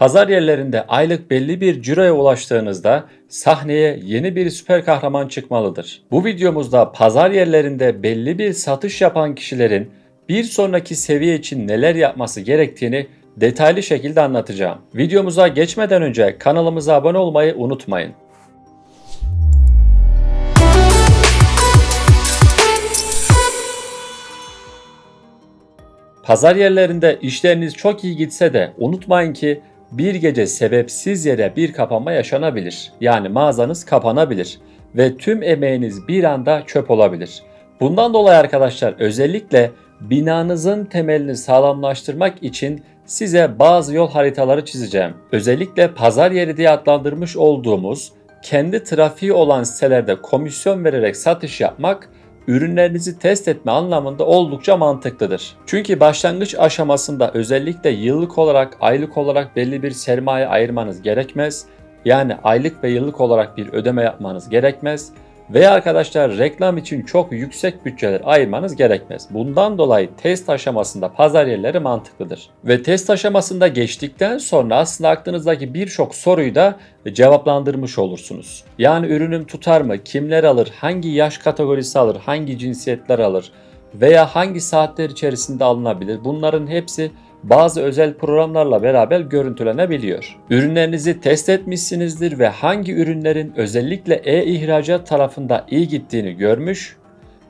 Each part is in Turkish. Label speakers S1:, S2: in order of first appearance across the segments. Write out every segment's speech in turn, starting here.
S1: Pazar yerlerinde aylık belli bir ciroya ulaştığınızda sahneye yeni bir süper kahraman çıkmalıdır. Bu videomuzda pazar yerlerinde belli bir satış yapan kişilerin bir sonraki seviye için neler yapması gerektiğini detaylı şekilde anlatacağım. Videomuza geçmeden önce kanalımıza abone olmayı unutmayın. Pazar yerlerinde işleriniz çok iyi gitse de unutmayın ki bir gece sebepsiz yere bir kapanma yaşanabilir. Yani mağazanız kapanabilir ve tüm emeğiniz bir anda çöp olabilir. Bundan dolayı arkadaşlar özellikle binanızın temelini sağlamlaştırmak için size bazı yol haritaları çizeceğim. Özellikle pazar yeri diye adlandırmış olduğumuz kendi trafiği olan sitelerde komisyon vererek satış yapmak ürünlerinizi test etme anlamında oldukça mantıklıdır. Çünkü başlangıç aşamasında özellikle yıllık olarak, aylık olarak belli bir sermaye ayırmanız gerekmez. Yani aylık ve yıllık olarak bir ödeme yapmanız gerekmez. Veya arkadaşlar reklam için çok yüksek bütçeler ayırmanız gerekmez. Bundan dolayı test aşamasında pazar yerleri mantıklıdır. Ve test aşamasında geçtikten sonra aslında aklınızdaki birçok soruyu da cevaplandırmış olursunuz. Yani ürünüm tutar mı? Kimler alır? Hangi yaş kategorisi alır? Hangi cinsiyetler alır? Veya hangi saatler içerisinde alınabilir? Bunların hepsi bazı özel programlarla beraber görüntülenebiliyor. Ürünlerinizi test etmişsinizdir ve hangi ürünlerin özellikle e-ihracat tarafında iyi gittiğini görmüş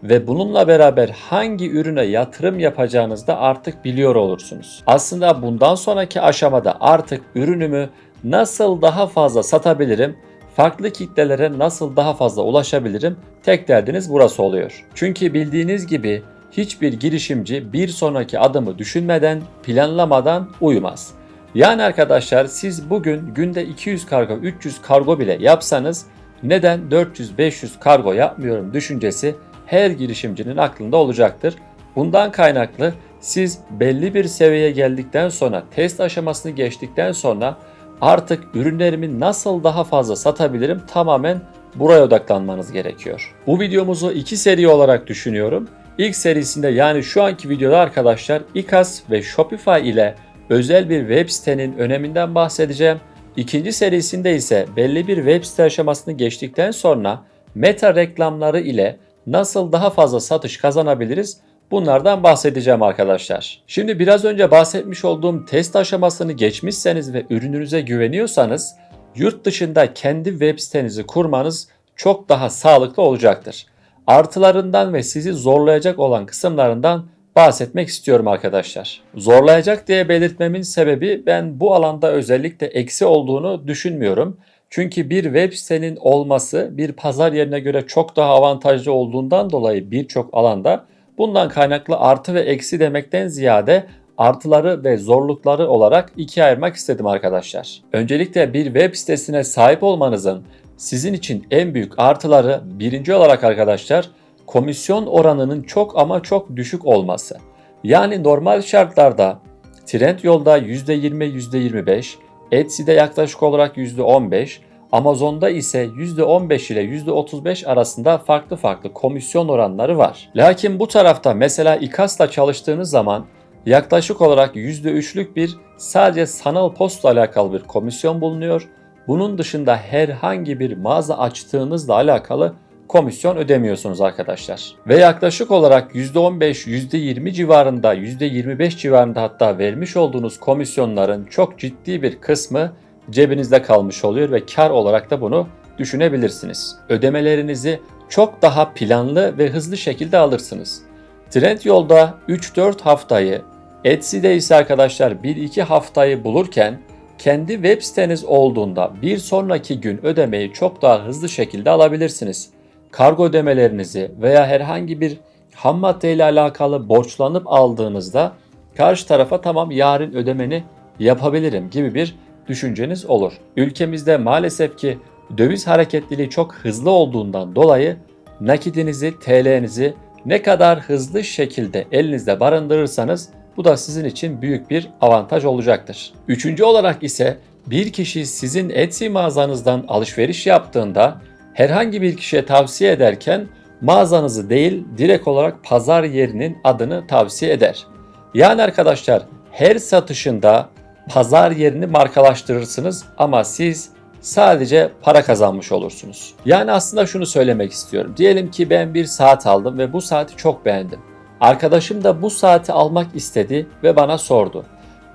S1: ve bununla beraber hangi ürüne yatırım yapacağınızı da artık biliyor olursunuz. Aslında bundan sonraki aşamada artık ürünümü nasıl daha fazla satabilirim, farklı kitlelere nasıl daha fazla ulaşabilirim tek derdiniz burası oluyor. Çünkü bildiğiniz gibi hiçbir girişimci bir sonraki adımı düşünmeden, planlamadan uyumaz. Yani arkadaşlar siz bugün günde 200 kargo, 300 kargo bile yapsanız neden 400-500 kargo yapmıyorum düşüncesi her girişimcinin aklında olacaktır. Bundan kaynaklı siz belli bir seviyeye geldikten sonra, test aşamasını geçtikten sonra artık ürünlerimi nasıl daha fazla satabilirim tamamen buraya odaklanmanız gerekiyor. Bu videomuzu iki seri olarak düşünüyorum. İlk serisinde yani şu anki videoda arkadaşlar İKAS ve Shopify ile özel bir web sitenin öneminden bahsedeceğim. İkinci serisinde ise belli bir web site aşamasını geçtikten sonra meta reklamları ile nasıl daha fazla satış kazanabiliriz bunlardan bahsedeceğim arkadaşlar. Şimdi biraz önce bahsetmiş olduğum test aşamasını geçmişseniz ve ürününüze güveniyorsanız yurt dışında kendi web sitenizi kurmanız çok daha sağlıklı olacaktır artılarından ve sizi zorlayacak olan kısımlarından bahsetmek istiyorum arkadaşlar. Zorlayacak diye belirtmemin sebebi ben bu alanda özellikle eksi olduğunu düşünmüyorum. Çünkü bir web sitenin olması bir pazar yerine göre çok daha avantajlı olduğundan dolayı birçok alanda bundan kaynaklı artı ve eksi demekten ziyade artıları ve zorlukları olarak ikiye ayırmak istedim arkadaşlar. Öncelikle bir web sitesine sahip olmanızın sizin için en büyük artıları birinci olarak arkadaşlar komisyon oranının çok ama çok düşük olması. Yani normal şartlarda Trendyol'da %20 %25, Etsy'de yaklaşık olarak %15, Amazon'da ise %15 ile %35 arasında farklı farklı komisyon oranları var. Lakin bu tarafta mesela İKAS'la çalıştığınız zaman yaklaşık olarak %3'lük bir sadece sanal posta alakalı bir komisyon bulunuyor bunun dışında herhangi bir mağaza açtığınızla alakalı komisyon ödemiyorsunuz arkadaşlar. Ve yaklaşık olarak %15, %20 civarında, %25 civarında hatta vermiş olduğunuz komisyonların çok ciddi bir kısmı cebinizde kalmış oluyor ve kar olarak da bunu düşünebilirsiniz. Ödemelerinizi çok daha planlı ve hızlı şekilde alırsınız. Trendyol'da 3-4 haftayı, Etsy'de ise arkadaşlar 1-2 haftayı bulurken kendi web siteniz olduğunda bir sonraki gün ödemeyi çok daha hızlı şekilde alabilirsiniz. Kargo ödemelerinizi veya herhangi bir ham madde ile alakalı borçlanıp aldığınızda karşı tarafa tamam yarın ödemeni yapabilirim gibi bir düşünceniz olur. Ülkemizde maalesef ki döviz hareketliliği çok hızlı olduğundan dolayı nakidinizi, TL'nizi ne kadar hızlı şekilde elinizde barındırırsanız bu da sizin için büyük bir avantaj olacaktır. Üçüncü olarak ise bir kişi sizin Etsy mağazanızdan alışveriş yaptığında herhangi bir kişiye tavsiye ederken mağazanızı değil direkt olarak pazar yerinin adını tavsiye eder. Yani arkadaşlar her satışında pazar yerini markalaştırırsınız ama siz sadece para kazanmış olursunuz. Yani aslında şunu söylemek istiyorum. Diyelim ki ben bir saat aldım ve bu saati çok beğendim. Arkadaşım da bu saati almak istedi ve bana sordu.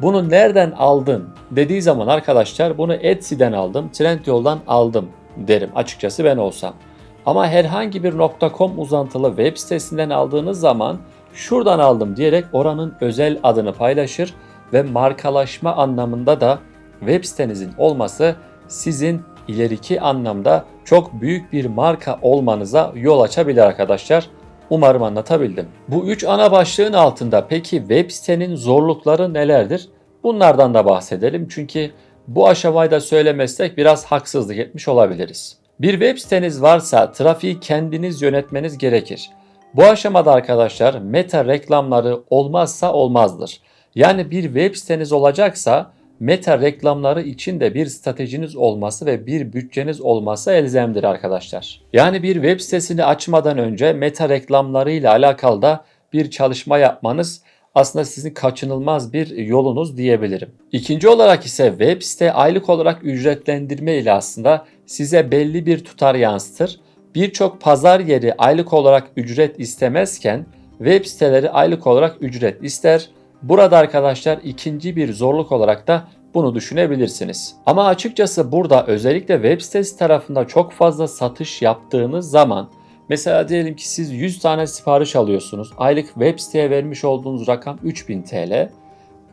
S1: Bunu nereden aldın dediği zaman arkadaşlar bunu Etsy'den aldım, Trendyol'dan aldım derim açıkçası ben olsam. Ama herhangi bir .com uzantılı web sitesinden aldığınız zaman şuradan aldım diyerek oranın özel adını paylaşır ve markalaşma anlamında da web sitenizin olması sizin ileriki anlamda çok büyük bir marka olmanıza yol açabilir arkadaşlar. Umarım anlatabildim. Bu üç ana başlığın altında peki web sitenin zorlukları nelerdir? Bunlardan da bahsedelim çünkü bu aşamayı da söylemezsek biraz haksızlık etmiş olabiliriz. Bir web siteniz varsa trafiği kendiniz yönetmeniz gerekir. Bu aşamada arkadaşlar meta reklamları olmazsa olmazdır. Yani bir web siteniz olacaksa meta reklamları için de bir stratejiniz olması ve bir bütçeniz olması elzemdir arkadaşlar. Yani bir web sitesini açmadan önce meta reklamları ile alakalı da bir çalışma yapmanız aslında sizin kaçınılmaz bir yolunuz diyebilirim. İkinci olarak ise web site aylık olarak ücretlendirme ile aslında size belli bir tutar yansıtır. Birçok pazar yeri aylık olarak ücret istemezken web siteleri aylık olarak ücret ister. Burada arkadaşlar ikinci bir zorluk olarak da bunu düşünebilirsiniz. Ama açıkçası burada özellikle web sitesi tarafında çok fazla satış yaptığınız zaman mesela diyelim ki siz 100 tane sipariş alıyorsunuz. Aylık web siteye vermiş olduğunuz rakam 3000 TL.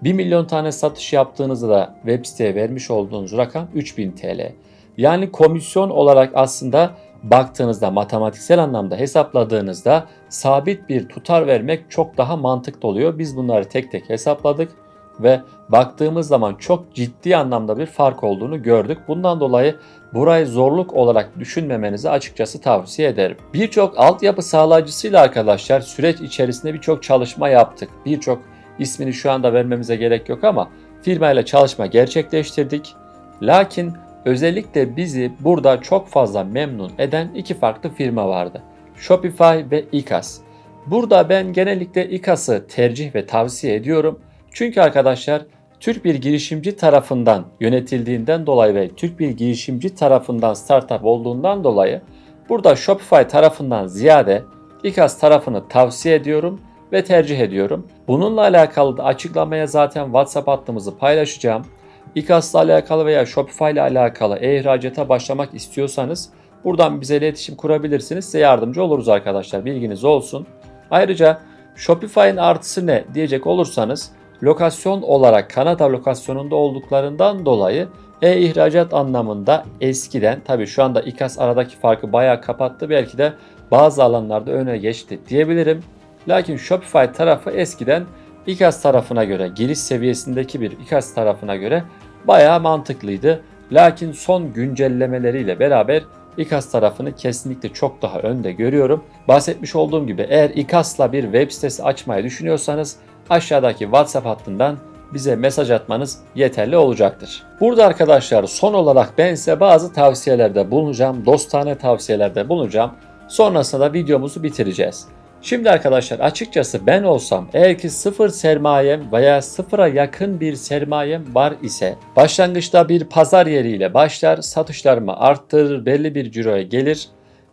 S1: 1 milyon tane satış yaptığınızda da web siteye vermiş olduğunuz rakam 3000 TL. Yani komisyon olarak aslında baktığınızda matematiksel anlamda hesapladığınızda sabit bir tutar vermek çok daha mantıklı oluyor. Biz bunları tek tek hesapladık ve baktığımız zaman çok ciddi anlamda bir fark olduğunu gördük. Bundan dolayı burayı zorluk olarak düşünmemenizi açıkçası tavsiye ederim. Birçok altyapı sağlayıcısıyla arkadaşlar süreç içerisinde birçok çalışma yaptık. Birçok ismini şu anda vermemize gerek yok ama firmayla çalışma gerçekleştirdik. Lakin özellikle bizi burada çok fazla memnun eden iki farklı firma vardı. Shopify ve Ikas. Burada ben genellikle Ikas'ı tercih ve tavsiye ediyorum. Çünkü arkadaşlar Türk bir girişimci tarafından yönetildiğinden dolayı ve Türk bir girişimci tarafından startup olduğundan dolayı burada Shopify tarafından ziyade İKAS tarafını tavsiye ediyorum ve tercih ediyorum. Bununla alakalı da açıklamaya zaten WhatsApp hattımızı paylaşacağım. İKAS'la alakalı veya Shopify ile alakalı e-ihracata başlamak istiyorsanız buradan bize iletişim kurabilirsiniz. Size yardımcı oluruz arkadaşlar. Bilginiz olsun. Ayrıca Shopify'in artısı ne diyecek olursanız lokasyon olarak Kanada lokasyonunda olduklarından dolayı e-ihracat anlamında eskiden tabi şu anda İKAS aradaki farkı bayağı kapattı belki de bazı alanlarda öne geçti diyebilirim. Lakin Shopify tarafı eskiden İKAS tarafına göre giriş seviyesindeki bir İKAS tarafına göre bayağı mantıklıydı. Lakin son güncellemeleriyle beraber İKAS tarafını kesinlikle çok daha önde görüyorum. Bahsetmiş olduğum gibi eğer İKAS'la bir web sitesi açmayı düşünüyorsanız aşağıdaki WhatsApp hattından bize mesaj atmanız yeterli olacaktır. Burada arkadaşlar son olarak ben size bazı tavsiyelerde bulunacağım. Dostane tavsiyelerde bulunacağım. Sonrasında da videomuzu bitireceğiz. Şimdi arkadaşlar açıkçası ben olsam eğer ki sıfır sermayem veya sıfıra yakın bir sermayem var ise başlangıçta bir pazar yeriyle başlar satışlarımı arttırır belli bir ciroya gelir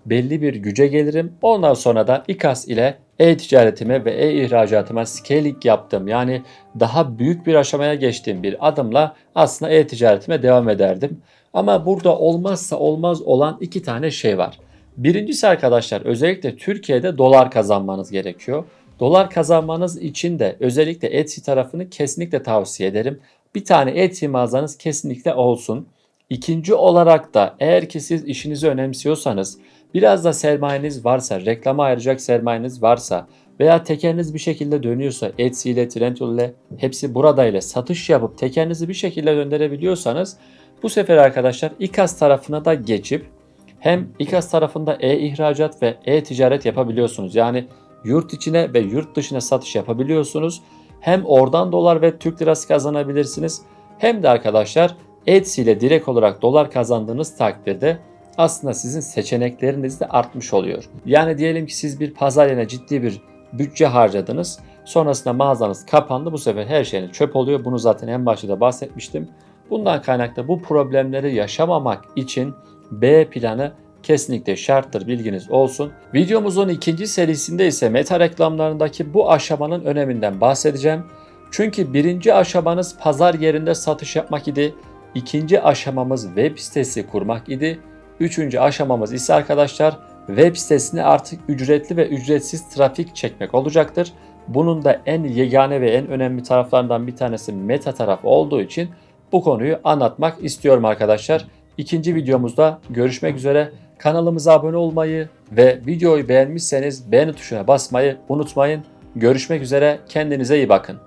S1: belli bir güce gelirim. Ondan sonra da İKAS ile e-ticaretime ve e-ihracatıma scaling yaptım. Yani daha büyük bir aşamaya geçtiğim bir adımla aslında e-ticaretime devam ederdim. Ama burada olmazsa olmaz olan iki tane şey var. Birincisi arkadaşlar özellikle Türkiye'de dolar kazanmanız gerekiyor. Dolar kazanmanız için de özellikle Etsy tarafını kesinlikle tavsiye ederim. Bir tane Etsy mağazanız kesinlikle olsun. İkinci olarak da eğer ki siz işinizi önemsiyorsanız Biraz da sermayeniz varsa, reklama ayıracak sermayeniz varsa veya tekeriniz bir şekilde dönüyorsa Etsy ile Trendyol ile hepsi burada ile satış yapıp tekerinizi bir şekilde döndürebiliyorsanız bu sefer arkadaşlar İKAS tarafına da geçip hem İKAS tarafında e-ihracat ve e-ticaret yapabiliyorsunuz. Yani yurt içine ve yurt dışına satış yapabiliyorsunuz. Hem oradan dolar ve Türk lirası kazanabilirsiniz. Hem de arkadaşlar Etsy ile direkt olarak dolar kazandığınız takdirde aslında sizin seçenekleriniz de artmış oluyor. Yani diyelim ki siz bir pazar yerine ciddi bir bütçe harcadınız. Sonrasında mağazanız kapandı. Bu sefer her şeyiniz çöp oluyor. Bunu zaten en başta da bahsetmiştim. Bundan kaynaklı bu problemleri yaşamamak için B planı kesinlikle şarttır bilginiz olsun. Videomuzun ikinci serisinde ise meta reklamlarındaki bu aşamanın öneminden bahsedeceğim. Çünkü birinci aşamanız pazar yerinde satış yapmak idi. İkinci aşamamız web sitesi kurmak idi. Üçüncü aşamamız ise arkadaşlar web sitesine artık ücretli ve ücretsiz trafik çekmek olacaktır. Bunun da en yegane ve en önemli taraflarından bir tanesi meta tarafı olduğu için bu konuyu anlatmak istiyorum arkadaşlar. İkinci videomuzda görüşmek üzere. Kanalımıza abone olmayı ve videoyu beğenmişseniz beğeni tuşuna basmayı unutmayın. Görüşmek üzere. Kendinize iyi bakın.